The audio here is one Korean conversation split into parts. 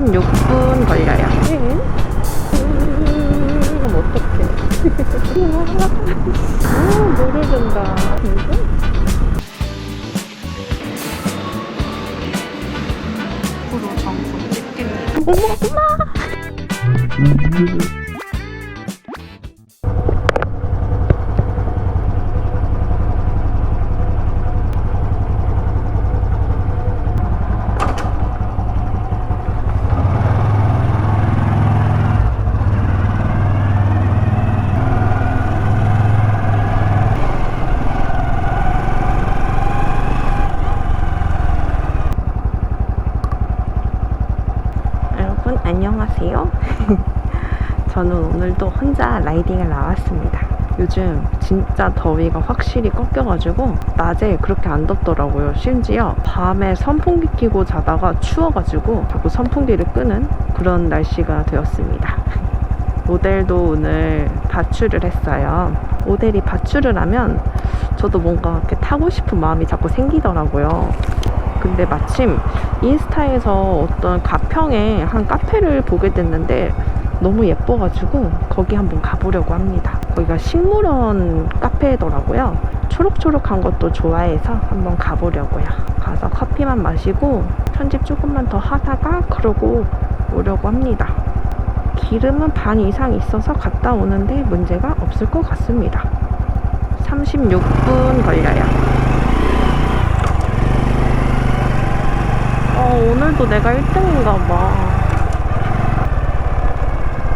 36분 걸려요. 그럼 어떡해. 프로 정품 찍겠네. 어머, 엄마! 여러분 안녕하세요. 저는 오늘도 혼자 라이딩을 나왔습니다. 요즘 진짜 더위가 확실히 꺾여가지고 낮에 그렇게 안 덥더라고요. 심지어 밤에 선풍기 끼고 자다가 추워가지고 자꾸 선풍기를 끄는 그런 날씨가 되었습니다. 모델도 오늘 바출을 했어요. 모델이 바출을 하면 저도 뭔가 이렇게 타고 싶은 마음이 자꾸 생기더라고요. 근데 마침 인스타에서 어떤 가평에 한 카페를 보게 됐는데 너무 예뻐가지고 거기 한번 가보려고 합니다. 거기가 식물원 카페더라고요. 초록초록한 것도 좋아해서 한번 가보려고요. 가서 커피만 마시고 편집 조금만 더 하다가 그러고 오려고 합니다. 기름은 반 이상 있어서 갔다 오는데 문제가 없을 것 같습니다. 36분 걸려요. 어, 오늘도 내가 1등인가 봐.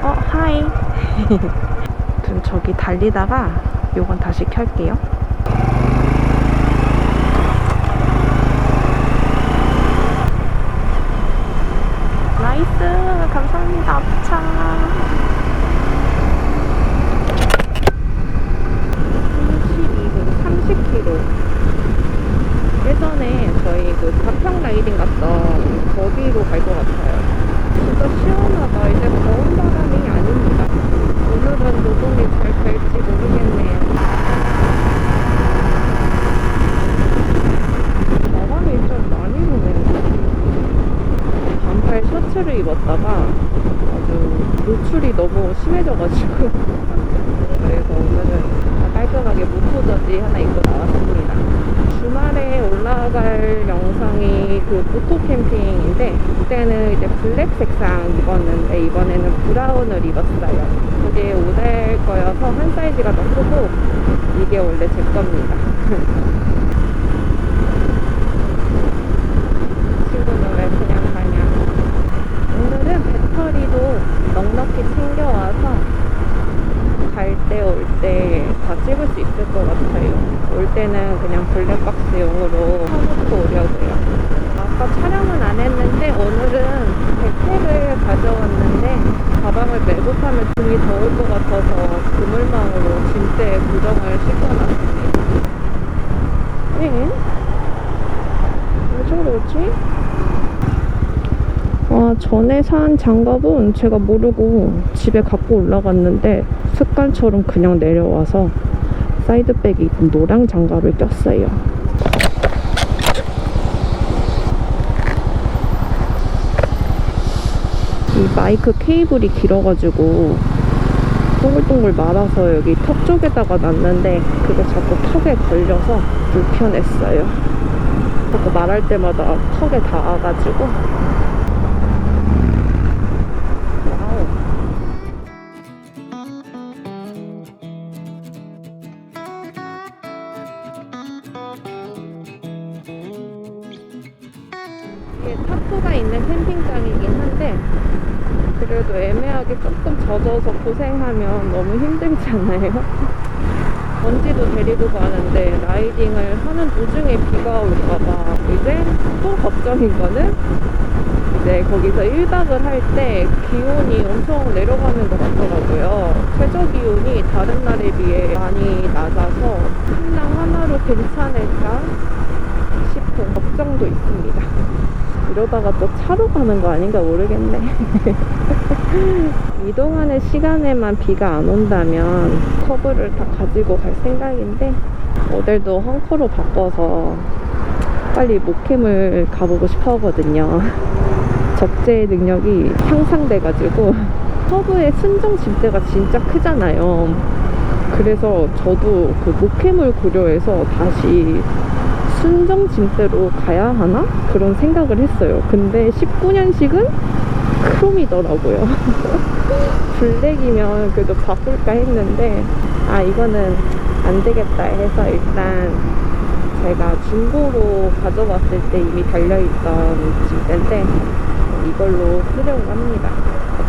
어, 하이. 전 저기 달리다가 요건 다시 켤게요. 나이스. 감사합니다. 앞차. 32분 30km. 예전에 저희 그 가평 라이딩 갔던 거기로 갈 것 같아요. 진짜 시원하다. 이제 더운 바람이 아닙니다. 오늘은 노동이 잘 될지 모르겠네요. 바람이 좀 많이 부네요. 반팔 셔츠를 입었다가 아주 노출이 너무 심해져가지고 그래서 오늘은 깔끔하게 무포저지 하나 입고 나왔습니다. 주말에 올라갈 영상이 그 보토 캠핑인데 그때는 이제 블랙 색상 입었는데 이번에는 브라운을 입었어요. 그게 오될 거여서 한 사이즈가 더 크고 이게 원래 제 겁니다. 친구는 왜 그냥 가냐. 오늘은 배터리도 넉넉히 챙겨와서 갈 때 올 때 다 찍을 수 있을 것 같아요. 올 때는 그냥 블랙박스용으로 사놓고 오려고요. 아까 촬영은 안 했는데 오늘은 백팩을 가져왔는데 가방을 메고 타면 등이 더울 것 같아서 그물망으로 짐대에 고정을 시켜놨습니다. 응? 왜 저러지? 아, 전에 산 장갑은 제가 모르고 집에 갖고 올라갔는데 습관처럼 그냥 내려와서 사이드백에 입은 노랑 장갑을 꼈어요. 이 마이크 케이블이 길어가지고 동글동글 말아서 여기 턱 쪽에다가 놨는데 그게 자꾸 턱에 걸려서 불편했어요. 자꾸 말할 때마다 턱에 닿아가지고 이게 타프가 있는 캠핑장이긴 한데 그래도 애매하게 조금 젖어서 고생하면 너무 힘들잖아요. 먼지도 데리고 가는데 라이딩을 하는 도중에 비가 올까봐 이제 또 걱정인 거는 이제 거기서 1박을 할 때 기온이 엄청 내려가는 것 같더라고요. 최저 기온이 다른 날에 비해 많이 낮아서 식량 하나로 괜찮을까 싶은 걱정도 있습니다. 이러다가 또 차로 가는 거 아닌가 모르겠네. 이동하는 시간에만 비가 안 온다면 커브를 다 가지고 갈 생각인데 모델도 헝커로 바꿔서 빨리 목캠을 가보고 싶어 하거든요. 적재 능력이 향상돼가지고 서부의 순정 집대가 진짜 크잖아요. 그래서 저도 그 목회물 고려해서 다시 순정 짐대로 가야 하나? 그런 생각을 했어요. 근데 19년식은 크롬이더라고요. 블랙이면 그래도 바꿀까 했는데, 아, 이거는 안 되겠다 해서 일단 제가 중고로 가져왔을 때 이미 달려있던 짐대인데, 이걸로 쓰려고 합니다.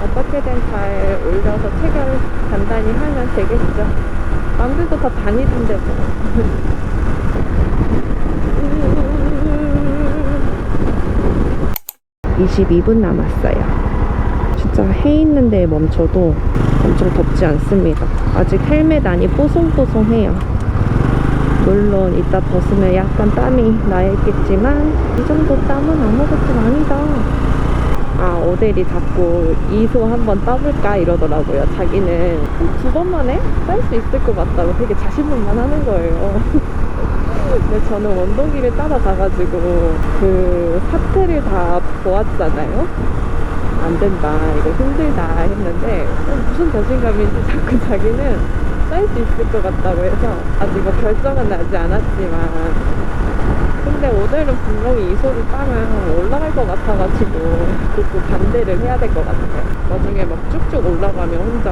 어떻게든 잘 올려서 체결 간단히 하면 되겠죠. 남들도 다 다니던데 뭐. 22분 남았어요. 진짜 해 있는 데에 멈춰도 엄청 덥지 않습니다. 아직 헬멧 안이 뽀송뽀송해요. 물론 이따 벗으면 약간 땀이 나 있겠지만 이 정도 땀은 아무것도 아니다. 아 오델이 자꾸 이소 한번 따볼까 이러더라고요. 자기는 두 번 만에 딸수 있을 것 같다고 되게 자신만만 하는 거예요. 근데 저는 원동기를 따라가가지고 그 사태를 다 보았잖아요. 안 된다, 이거 힘들다 했는데 어, 무슨 자신감인지 자꾸 자기는 딸수 있을 것 같다고 해서 아직 뭐 결정은 나지 않았지만 근데 오늘은 분명히 이소를 따면 올라갈 것 같아가지고 그거 반대를 해야 될 것 같아요. 나중에 막 쭉쭉 올라가면 혼자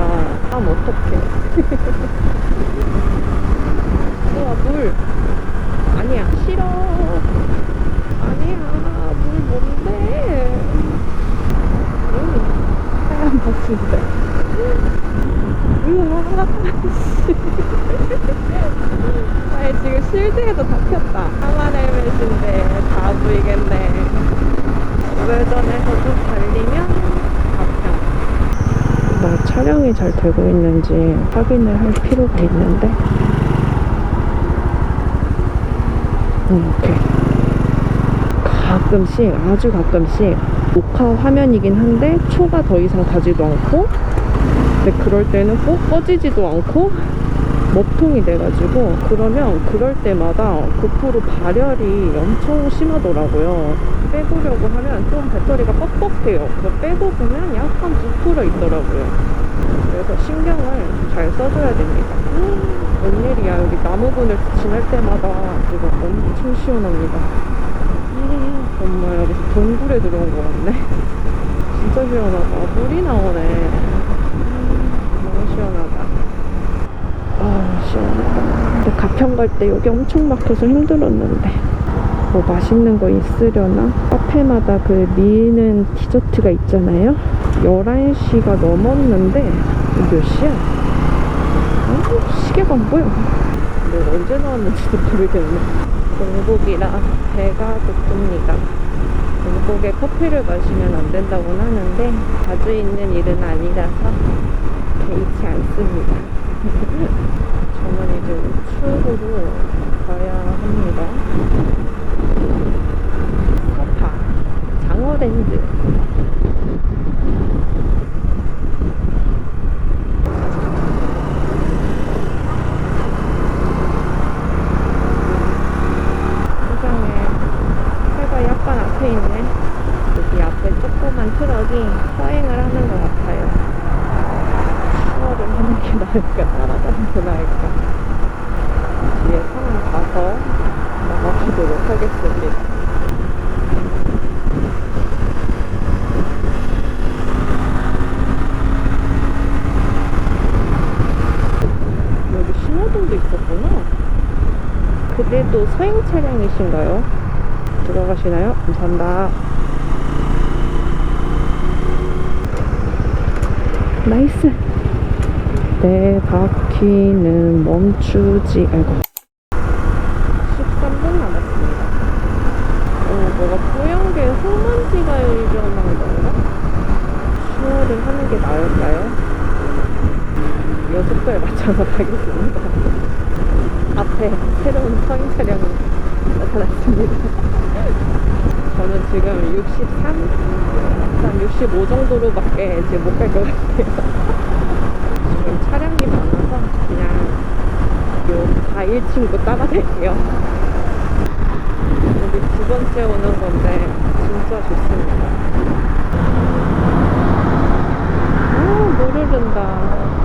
땀 어떡해. 우와 물 아니야 싫어. 아니야 물 뭔데. 음, 하얀 버스인데 우와 아니 지금 실드에도 다 폈다. 까만 헬멧인데 다 보이겠네. 우회전해서 좀 달리면 가평 나 촬영이 잘 되고 있는지 확인을 할 필요가 있는데 음, 이렇게 가끔씩 아주 가끔씩 녹화 화면이긴 한데 초가 더 이상 가지도 않고 근데 그럴 때는 꼭 꺼지지도 않고 먹통이 돼가지고 그러면 그럴 때마다 고프로 발열이 엄청 심하더라고요. 빼보려고 하면 좀 배터리가 뻑뻑해요. 그거 빼고 보면 약간 부풀어 있더라고요 그래서 신경을 잘 써줘야 됩니다. 음, 웬일이야 여기 나무 분을 지날 때마다 이거 엄청 시원합니다. 음, 정말 여기서 동굴에 들어온 것 같네. 진짜 시원하다. 물이 나오네. 음, 너무 시원하다. 아 시원하다. 근데 가평 갈 때 여기 엄청 막혀서 힘들었는데. 뭐 맛있는 거 있으려나? 카페마다 그 미는 디저트가 있잖아요 11시가 넘었는데 몇 시야? 어? 시계가 안 보여 내가 언제 나왔는지도 모르겠네. 공복이라 배가 고픕니다. 공복에 커피를 마시면 안 된다고는 하는데 자주 있는 일은 아니라서 개의치 않습니다. 저는 이제 우측으로 가야 합니다. 서파 장어랜드 세상에 해가 앞에 있네 여기 앞에 조그만 트럭이 서행을 하는 것 같아요. 추월을 하는 게 나을까 따라가는 게 나을까? 뒤에 사람 가서 나가보도록 하겠습니다. 여기 신호등도 있었구나. 그래도 서행 차량이신가요? 들어가시나요? 감사합니다. 나이스. 내 바퀴는 멈추지. 아이고. 13분 남았습니다. 어, 뭐가 뿌연 게 흙먼지가 일어난 건가? 추월을 하는 게 나을까요? 요 속도에 맞춰서 가겠습니다. 앞에 새로운 서행 차량이 나타났습니다. 저는 지금 63? 한 65 정도로밖에 이제 못 갈 것 같아요. 지금 차량이 많아서 그냥 요 4일친구 따라갈게요. 여기 두 번째 오는 건데 진짜 좋습니다. 아, 오, 노르른다.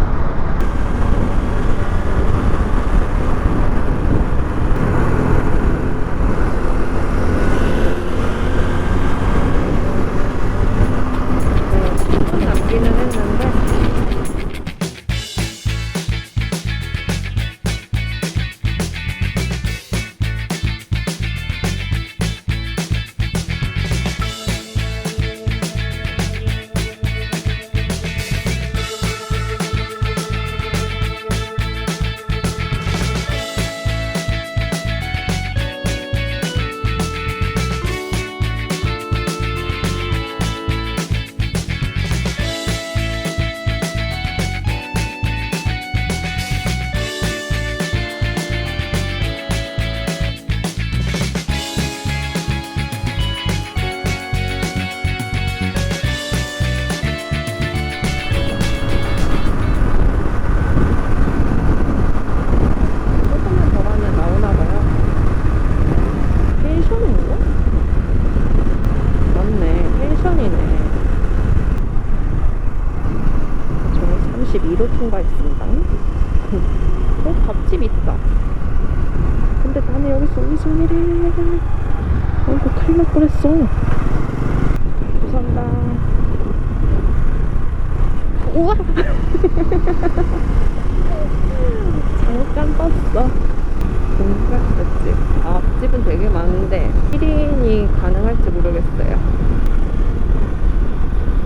되게 많은데 1인이 가능할지 모르겠어요.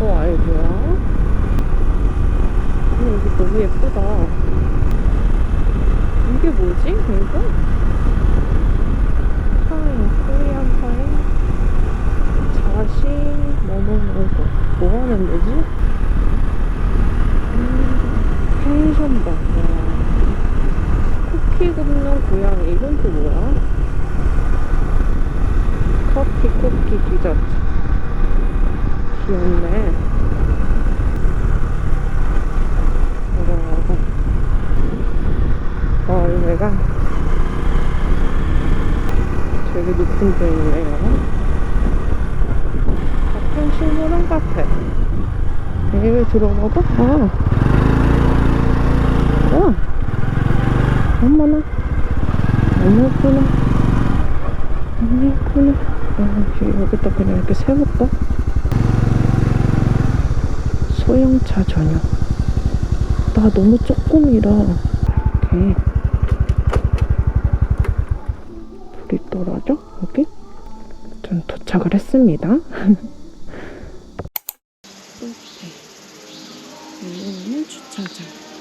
어, 아이 뭐야? 근데 여기 너무 예쁘다. 이게 뭐지? 이거? 파인, 코리안 파인, 자시, 뭐뭐뭐고 뭐 하는 데지? 음, 펜션바. 와. 쿠키 굽는 고양이 이건 또 뭐야? 커피 쿠키 디저트 귀엽네. 어, 얼매가 되게 높은 데 있네요. 가평 식물원 카페 여기 들어가봐. 아. 와 어머나. 너무 예쁘네 너무 예쁘네 아, 여기다 그냥 이렇게 세울까? 소형차 전용 나 너무 조금이라 이렇게 불이 떨어져? 여기? 전 도착을 했습니다 여기는 주차장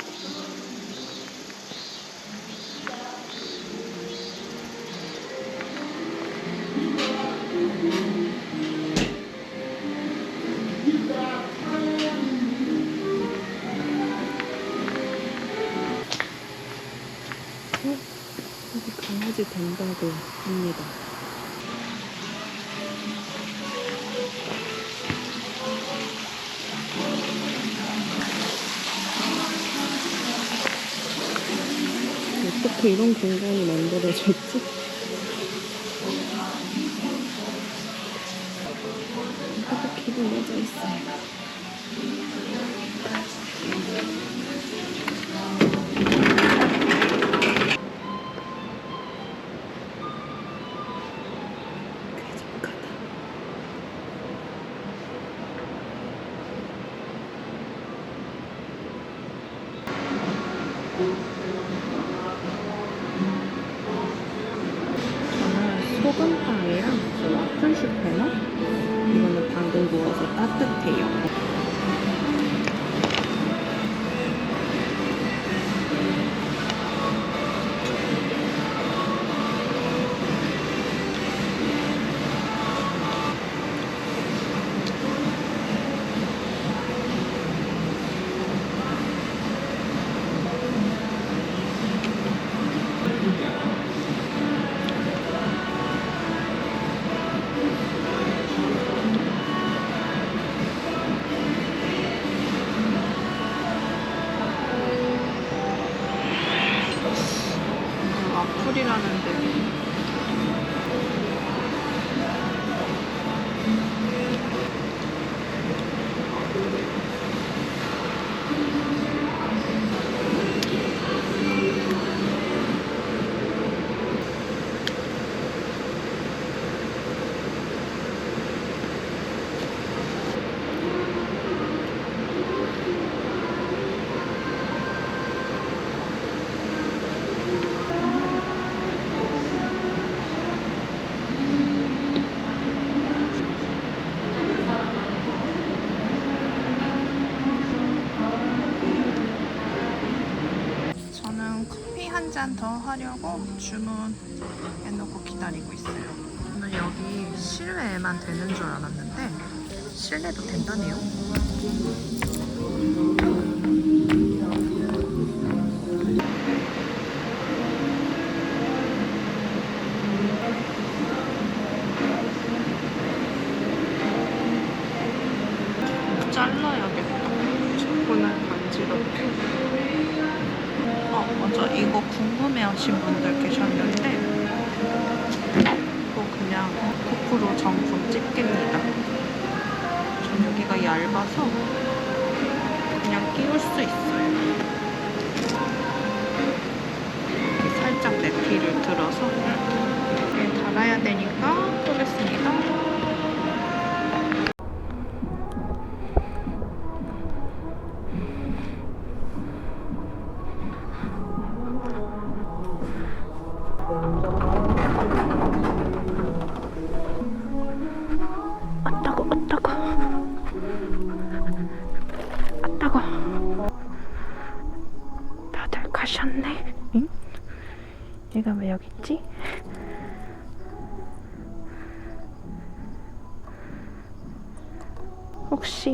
어떻게 이런 공간이 만들어졌지? 길이 맺어 있어요. 더 하려고 주문해놓고 기다리고 있어요. 저는 여기 실외에만 되는 줄 알았는데 실내도 된다네요.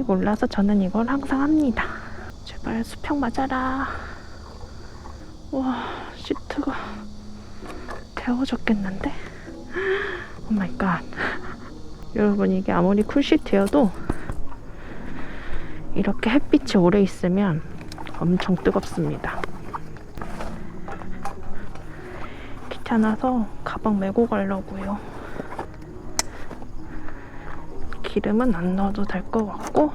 몰라서 저는 이걸 항상 합니다. 제발 수평 맞아라. 와, 시트가 데워졌겠는데? 오 마이 갓. 여러분, 이게 아무리 쿨시트여도 이렇게 햇빛이 오래 있으면 엄청 뜨겁습니다. 귀찮아서 가방 메고 가려고요. 기름은 안 넣어도 될 것 같고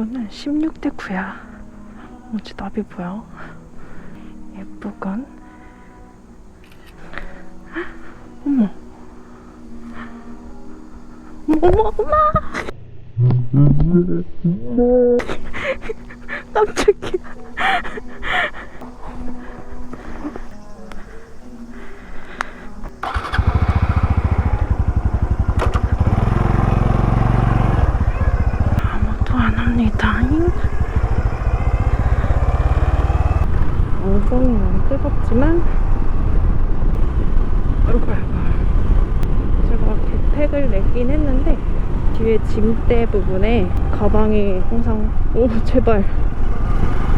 유튜브는 16대 9야. 어찌 나비 보여? 예쁘건. 어머. 어머, 어머, 엄마! 깜짝이야. 뜨겁지만 아이고 제가 개팩을 내긴 했는데 뒤에 짐대 부분에 가방이 항상 오 제발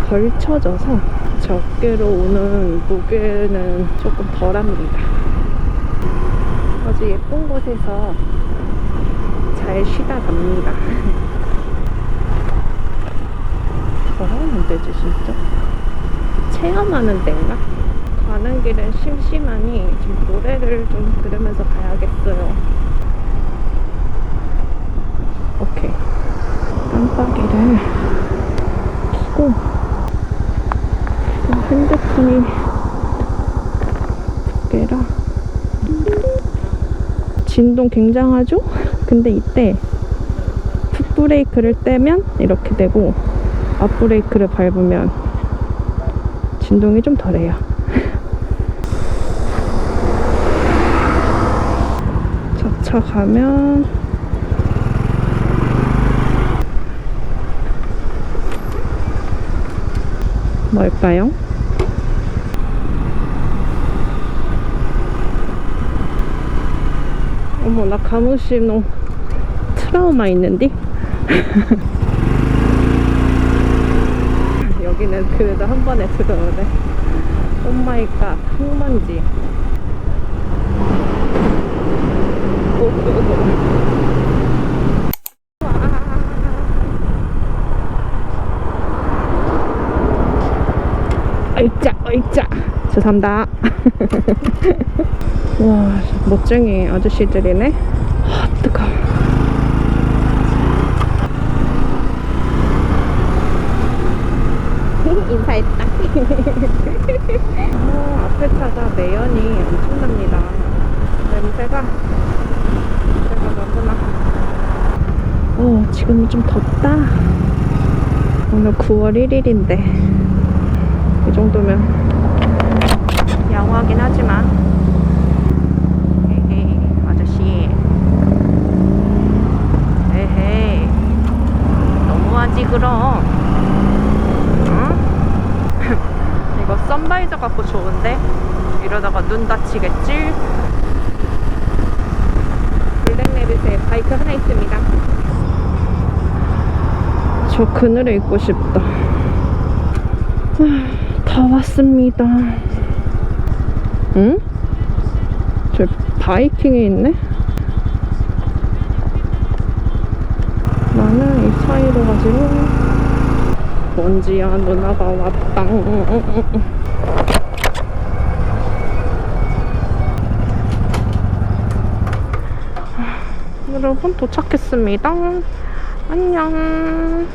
걸쳐져서 제 어깨로 오는 무게는 조금 덜합니다. 아주 예쁜 곳에서 잘 쉬다 갑니다. 걸어오면 되지 진짜? 체험하는 데인가? 가는 길은 심심하니 지금 노래를 좀 들으면서 가야겠어요. 오케이. 깜빡이를 켜고 핸드폰이 두 개라 진동 굉장하죠? 근데 이때 풋브레이크를 떼면 이렇게 되고 앞브레이크를 밟으면 진동이 좀 덜해요. 저차 가면 뭘까요? 어머 나 가무시노 트라우마 있는데? 여기는 그래도 한 번에 들어오네. 오마이갓 흙먼지. 어이짜 어이짜. 죄송합니다. 와 멋쟁이 아저씨들이네 아 뜨거워 인사했다. 어, 앞에 차가 매연이 엄청납니다. 냄새가 냄새가 너무나. 어, 지금 좀 덥다. 오늘 9월 1일인데 이 정도면 양호하긴 하지만. 에헤이, 아저씨. 에헤이, 너무하지 그럼. 이거 선바이저 갖고 좋은데 이러다가 눈 다치겠지? 블랙레빗에 바이크 하나 있습니다. 저 그늘에 있고 싶다. 아, 다 왔습니다. 응? 저 바이킹에 있네? 나는 이 사이로 가지고 먼지야 누나가 왔다. 여러분 도착했습니다. 안녕